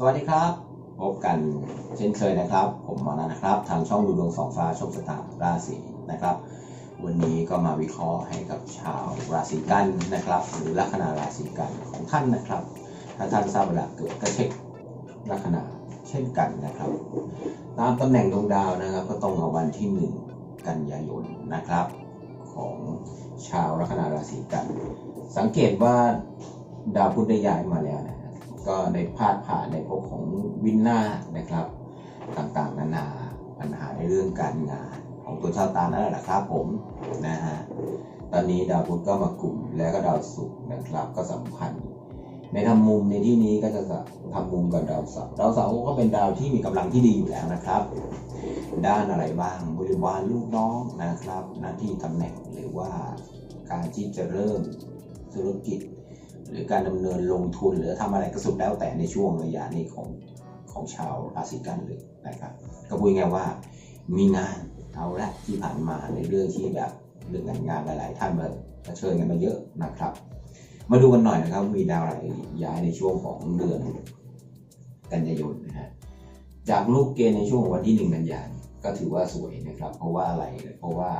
สวัสดีครับ พบกันเช่นเคยนะครับ ผมมอนันนะครับ ทางช่องดูดวงสองฟ้าชคชะตาราศีนะครับ วันนี้ก็มาวิเคราะห์ให้กับชาวราศีกันนะครับ หรือลัคนาราศีกันของท่านนะครับ ถ้าท่านทราบเวลาเกิดก็เช็คลัคนาเช่นกันนะครับ ตามตำแหน่งดวงดาวนะครับ ก็ตรงกับวันที่หนึ่งกันยายนนะครับ ของชาวลัคนาราศีกัน สังเกตว่าดาวพุธได้ย้ายมาแล้วนะ ก็ได้พาดผ่านในภพของวินนาศนะครับ ต่างๆ นานาปัญหาในเรื่องการงานของตัวชาวตานั่นแหละครับผมนะฮะตอนนี้ดาวพุธก็มากลุ่มแล้วก็ดาวศุกร์นะครับ ก็สัมพันธ์ ในทำมุมในที่นี้ก็จะทำมุมกับดาวเสาร์ดาวเสาร์ก็เป็นดาวที่มีกำลังที่ดีอยู่แล้วนะครับ ด้านอะไรบ้างบริวารลูกน้องนะครับ หน้าที่ตำแหน่งหรือว่าการที่จะเริ่มธุรกิจ หรือการดำเนินลงทุนหรือทำอะไรก็สุดแล้วแต่ในช่วงระยะนี้ของของชาวราศีกันเลยนะครับ ก็พูดง่ายว่ามีงานเอาละที่ผ่านมาในเรื่องที่แบบเรื่องการงานหลาย ๆ ท่านมาเผชิญกันมาเยอะนะครับ มาดูกันหน่อยนะครับมีดาวอะไรย้ายในช่วงของเดือนกันยายนนะฮะจากลูกเกณฑ์ในช่วงวันที่หนึ่งกันยายนก็ถือว่าสวยนะครับ เพราะว่าอะไรเพราะว่า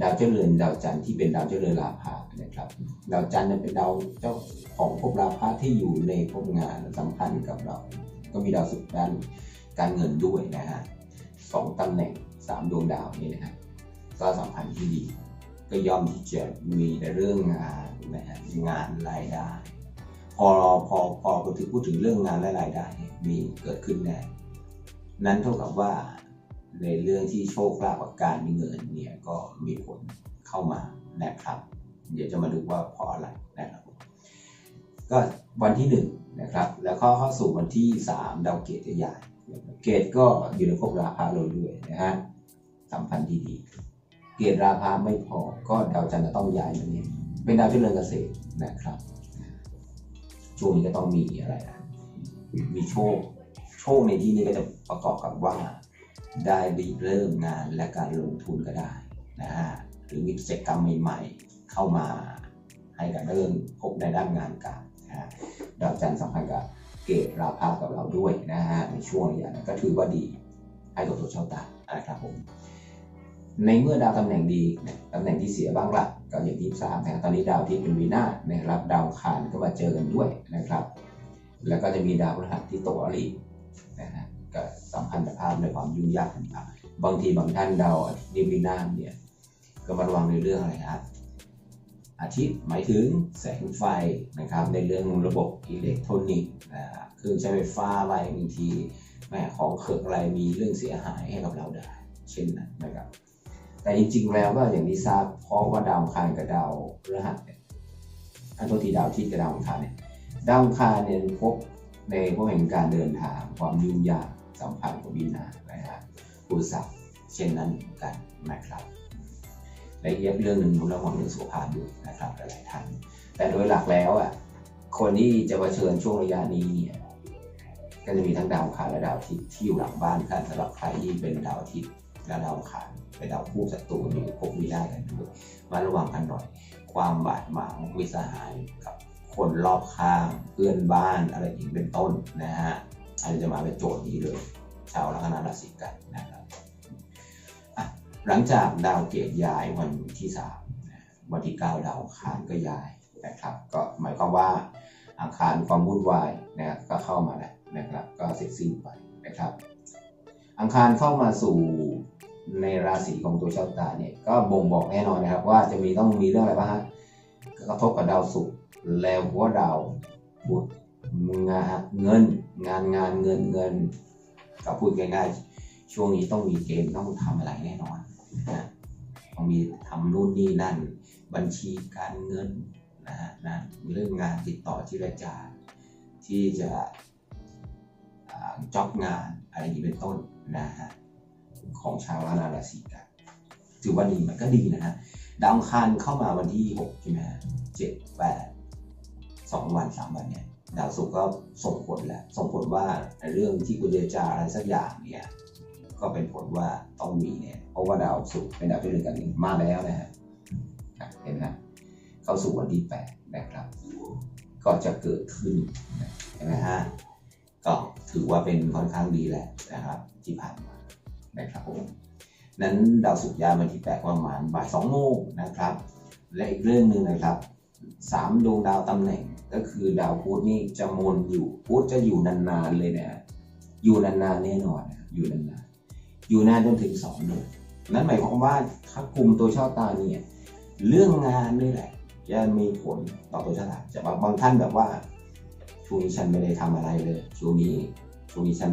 ดาวเจ้าเรือนดาวจันทร์ที่เป็นดาวเจ้าเรือนลาภานะครับ ดาวจันทร์เนี่ยเป็นดาวเจ้าของภพราพะที่อยู่ในภพงานสัมพันธ์กับเรา ก็มีดาวศุกร์ด้านการเงินด้วยนะฮะสองตำแหน่งสามดวงดาวนี่นะฮะก็สัมพันธ์ที่ดี ก็ย่อมที่จะมีในเรื่องงานนะฮะงานรายได้ พอพอพอพูดถึงพูดถึงเรื่องงานและรายได้มีเกิดขึ้นแน่นั้นเท่ากับว่า ในเรื่องที่โชคลาภกับการมีเงินเนี่ยก็มีผลเข้ามานะครับ เดี๋ยวจะมาดูว่าเพราะอะไรนะครับ ก็วันที่หนึ่งนะครับแล้วก็เข้าสู่วันที่สามดาวเกตจะย้ายเกตก็อยู่ในภพราพาเราด้วยนะฮะสัมพันธ์ที่ดีเกตราพาไม่พอก็ดาวจันทร์จะต้องย้ายมาเนี่ยเป็นดาวที่เรือนเกษตรนะครับ ช่วงนี้ก็ต้องมีอะไรนะมีโชคโชคในที่นี้ก็จะประกอบกับว่า ได้เริ่มงานและการลงทุนก็ได้นะฮะหรือมีกิจกรรมใหม่ๆ เข้ามาให้กับเริ่มพบในด้านงานการนะฮะดาวจันทร์สัมพันธ์กับเกตราพากับเราด้วยนะฮะในช่วงระยะนั้นก็ถือว่าดีให้กับตัวเช่าตานะครับผมในเมื่อดาวตำแหน่งดีตำแหน่งที่เสียบ้างละก็อย่างที่ทราบนะตอนนี้ดาวที่เป็นวีนาศนะครับดาวคารก็มาเจอกันด้วยนะครับ แล้วก็จะมีดาวพฤหัสที่โตอรินะฮะ พันธภาพในความยุ่งยากต่างๆบางทีบางท่านดาวนิวีนาศเนี่ยก็มาระวังในเรื่องอะไรครับ อาทิตย์หมายถึงแสงไฟนะครับ ในเรื่องระบบอิเล็กทรอนิกส์เครื่องใช้ไฟฟ้าอะไรบางทีแม่ของเขิกอะไรมีเรื่องเสียหายให้กับเราได้ เช่นนั้นนะครับ แต่จริงๆแล้วก็อย่างที่ทราบเพราะว่าดาวคารกับดาวพฤหัสเนี่ยอันโทษทีดาวที่กับดาวคารเนี่ยดาวคารเนี่ยพบในพวกแห่งการเดินทางความยุ่งยาก สัมพันธ์กับวินานะฮะอุปสรรคเช่นนั้นเหมือนกันนะครับและอีกเรื่องหนึ่งเรื่องของเรื่องสุขภาพด้วยนะครับหลายท่านแต่โดยหลักแล้วอะคนที่จะมาเชิญช่วงระยะนี้เนี่ยก็จะมีทั้งดาวอังคารและดาวอาทิตย์ที่อยู่หลังบ้านกันสำหรับใครที่เป็นดาวอาทิตย์และดาวอังคารเป็นดาวคู่ศัตรูมีพบมีได้กันด้วยมาระวังกันหน่อย ความบาดหมางมิสหายกับคนรอบข้างเพื่อนบ้านอะไรอย่างเป็นต้นนะฮะ อันนี้จะมาเป็นโจทย์นี้เลย ชาวลัคนาราศีกันนะครับหลังจากดาวเกตย้ายวันที่สามวันที่เก้าดาวอังคารก็ย้ายนะครับ ก็หมายความว่าอังคารความวุ่นวายนะครับก็เข้ามาแล้วนะครับ ก็เสร็จสิ้นไปนะครับ อังคารเข้ามาสู่ในราศีของตัวชาวตาเนี่ยก็บ่งบอกแน่นอนนะครับ ว่าจะมีต้องมีเรื่องอะไรบ้างฮะก็กระทบกับดาวศุกร์แล้วหัวดาวพุธ งานเงินงานงานเงินเงินก็พูดง่ายๆช่วงนี้ต้องมีเกณฑ์ต้องทำอะไรแน่นอนนะต้องมีทำนู่นนี่นั่น บัญชีการเงินนะฮะนะเรื่องงานติดต่อที่ระจาที่จะจ็อบงานอะไรอย่างนี้เป็นต้นนะฮะของชาวราศีกันถือว่าดีมันก็ดีนะฮะดาวอังคารเข้ามาวันที่ 6 ใช่ไหมฮะเจ็ดแปดสองวันสามวันเนี่ย ดาวศุกร์ก็ส่งผลแหล้วส่งผลว่าเรื่องที่คุณจจาอะไรสักอย่างเนี่ยก็เป็นผลว่าต้องมีเนี่ยเพราะว่าดาวศุกร์เป็นดาวที่เรือนการเงินมาแล้วนะฮะเห็นไหมเข้าสู่วันที่แปดนะครับ ก็จะเกิดขึ้นเห็นไหมฮะก็ถือว่าเป็นค่อนข้างดีแหละนะครับที่ผ่านมานะครับผมนั้นดาวศุกร์ย้ายวันที่8ประมาณบ่ายสองโมงนะครับ และอีกเรื่องหนึ่งนะครับ สามดวงดาวตำแหน่งก็คือดาวพุธนี่จะมนอยู่พุธจะอยู่นานๆเลยนะ อยู่นานๆแน่นอนอยู่นานๆอยู่นานจนถึงสองเดือนนั่นหมายความว่าถ้ากลุ่มตัวชอบตาเนี่ยเรื่องงานนี่แหละจะมีผลต่อตัวชะตาจะบางบางท่านแบบว่าช่วงนี้ฉันไม่ได้ทำอะไรเลยช่วงนี้ช่วงนี้ฉัน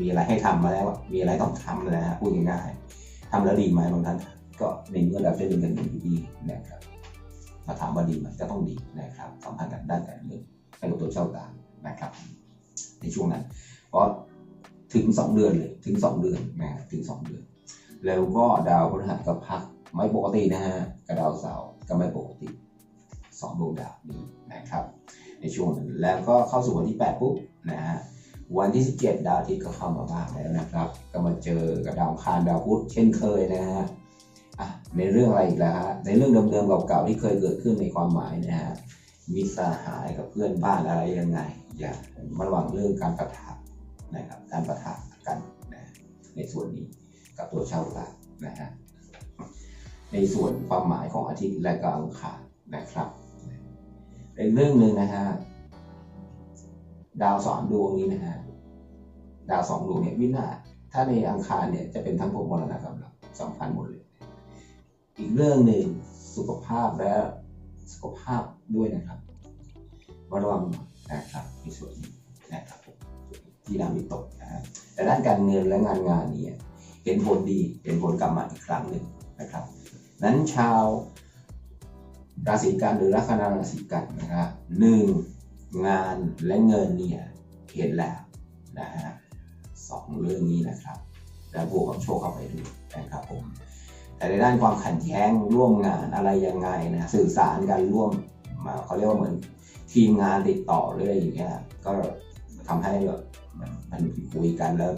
มีอะไรให้ทำมาแล้ว มีอะไรต้องทำแล้วฮะพูดง่ายๆทำแล้วดีไหมบางท่านก็ในเมื่อเราจะเรียนกันอยู่ดีนะครับ มาถามว่าดีไหมก็ต้องดีนะครับสัมพันธ์กันด้านการเงินให้กับตัวเช่าตามนะครับ ในช่วงนั้นเพราะถึงสองเดือนเลยถึงสองเดือนนะถึงสองเดือน แล้วก็ดาวพฤหัสก็พักไม่ปกตินะฮะกับดาวเสาร์ก็ไม่ปกติสองดวงดาวนี้นะครับ ในช่วงนั้นแล้วก็เข้าสู่วันที่ 8 ปุ๊บนะฮะวันที่ 17 ดาวอาทิตย์ก็เข้ามาบ้างแล้วนะครับ ก็มาเจอกับดาวคารดาวพุธเช่นเคยนะฮะ ในเรื่องอะไรอีกแล้วฮะในเรื่องเดิมๆเก่าๆที่เคยเกิดขึ้นในความหมายนะฮะมิตรสหายกับเพื่อนบ้านอะไรยังไง อย่ามาระวังเรื่องการประทะนะครับการประทะกันนะในส่วนนี้กับตัวเช่าตามนะฮะในส่วนความหมายของอาทิตย์และก็อังคารนะครับอีกเรื่องหนึ่งนะฮะดาวสามดวงนี้นะฮะดาวสองดวงเนี่ยวินาศถ้าในอังคารเนี่ยจะเป็นทั้งภพมรณะกับเราสองพันหมดเลย อีกเรื่องหนึ่งสุขภาพและสุขภาพด้วยนะครับระวังนะครับในส่วนนี้นะครับผมที่ดาวมีตกนะฮะแต่ด้านการเงินและงานงานนี้เห็นผลดีเห็นผลกลับมาอีกครั้งหนึ่งนะครับ นั้นชาวราศีกันหรือลัคนาราศีกันนะครับหนึ่งงานและเงินเนี่ยเห็นแล้วนะฮะสองเรื่องนี้นะครับ แล้วบวกกับโชคเข้าไปด้วยนะครับผม แต่ในด้านความขัดแย้งร่วมงานอะไรยังไงนะสื่อสารกันร่วมมาเขาเรียกว่าเหมือนทีมงานติดต่อเรื่อยอย่างเงี้ยก็ทำให้แบบมันคุยกันแล้ว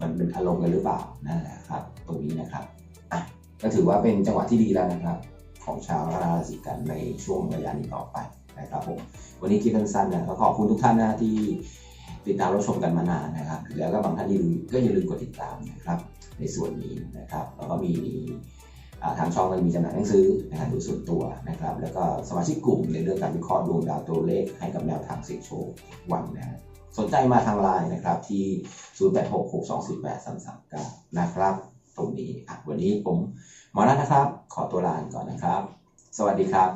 มันเป็นอารมณ์กันหรือเปล่านั่นแหละครับ ตรงนี้นะครับอะก็ถือว่าเป็นจังหวะที่ดีแล้วนะครับ ของชาวราศีกันในช่วงระยะนี้ต่อไปนะครับผมวันนี้คลิปสั้นๆนะก็ขอบคุณทุกท่านนะที่ ติดตามรับชมกันมานานนะครับ แล้วก็บางท่านที่ก็อย่าลืมกดติดตามนะครับ ในส่วนนี้นะครับแล้วก็มีทางช่องก็มีจำหน่ายหนังสือนะครับดูส่วนตัวนะครับ แล้วก็สมาชิกกลุ่มในเรื่องการวิเคราะห์ดวงดาวตัวเลขให้กับแนวทางเสี่ยงโชควันนะสนใจมาทางไลน์นะครับที่ 0866248339 นะครับ ตรงนี้อะวันนี้ผมหมอรัตนะครับ ขอตัวลาก่อนนะครับ สวัสดีครับ